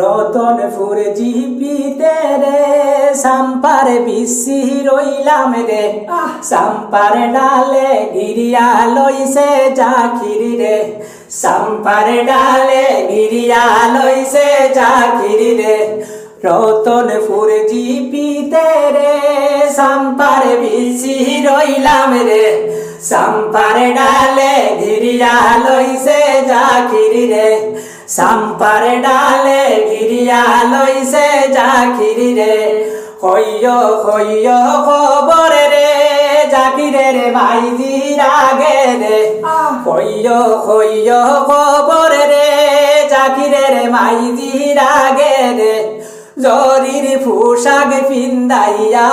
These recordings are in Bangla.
রতনপুর জিপিতে রে, সাম্পার বিসি রইলাম রে। সাম্পার ডালে গিরিয়া লইছে জাকিরি রে। সাম্পার ডালে গিরিয়া লইছে জাকিরি রে। রতনপুর জিপিতে রে, সাম্পার বিসি রইলাম রে। সাম্পার ডালে গিরিয়া লইছে জাকিরি রে সাম্পার ডালে গিরিয়া লইছে জাকিরি রে হইয় হইয় খবর রে জাকিরে রে ভাইজি রাগে রে। হইয় হইয় খবর রে জাকিরে রে ভাইজি রাগে রে। জরির পোশাক পিন্দাইয়া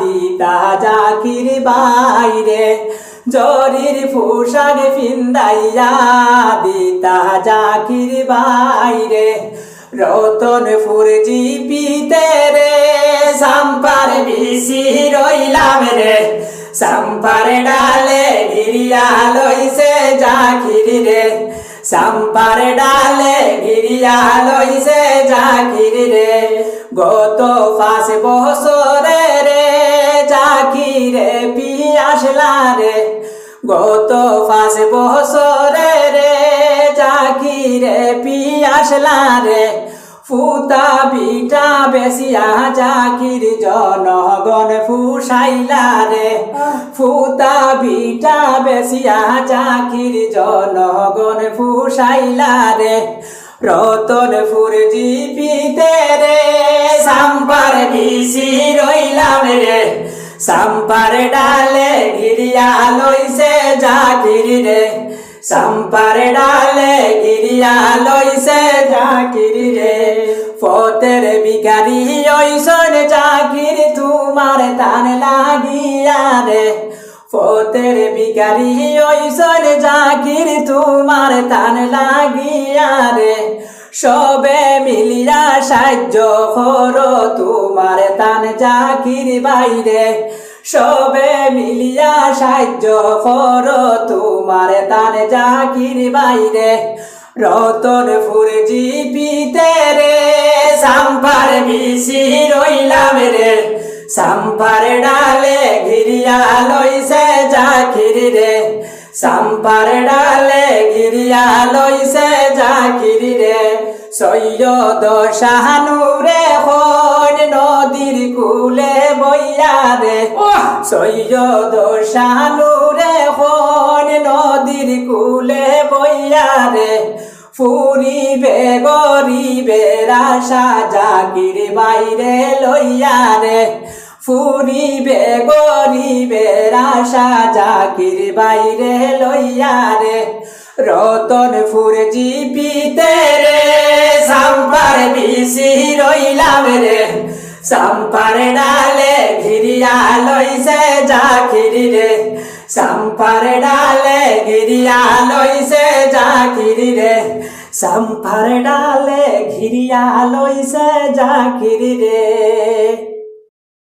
দিতা জাকির বাইরে। জরির পোশাক পিন্দাইয়া দিতা জাকির বাইরে রতনপুর জিপিতে রে, সাম্পার বিসি রইলাম রে। সাম্পার ডালে গিরিয়া লইছে জাকির রে। সাম্পার ডালে গিরিয়া লইছে জাকির রে। গত পাঁচ বছরে পিয়াসলা গত পাঁচ বছরে রে জাকিরে পিয়াসলা রে ফুতা বিটা বেশিয়া জাকির জনগণ ফুসাইলা রে। ফুতা বিটা বেশিয়া জাকির জনগণ ফুসাইলা রে। রতনপুর জিপিতে রে সাম্পার রে সাম্পার ডালে গিরিয়া লইছে জাকির রে। সাম্পার ডালে গিরিয়া লইছে জাকির রে। ফতের বিকারি ওইসন জাকির, তোমার তান লাগিয়া রে। ফতের বিকারি ওইসন জাকির, তোমার তান লাগিয়া রে। সবে মিলিয়া সাহায্য করো, তোমার তান জাকির বাইরে। সবে মিলিয়া সাহায্য করো, তোমার তান জাকির বাইরে। রতনপুর জিপিতে রে, সাম্পার বিসি রইলাম রে। সাম্পার ডালে ঘিরিয়া লইছে সাম্পার ডালে ঘিরিয়া লইছে জাকির রে। সৈয়দ শাহানুরে হন নদীর কুলে বইয়া রে। সৈয়দ শাহানুরে হন নদীর কুলে বইয়া রে। ফুরিবে গরিবে রাশা জাকির বাইরে লইয়া রে। ফুরিবে গরিবে রাশা জাকির বাইরে লইয়া রে। রতনপুর জিপিতে রে, সাম্পার বিসি রইলাম রে। সাম্পার ডালে ঘিরিয়া লইছে জাকির রে। সাম্পার ডালে ঘিরিয়া লইছে জাকির রে। সাম্পার ডালে ঘিরিয়া লইছে জাকির রে।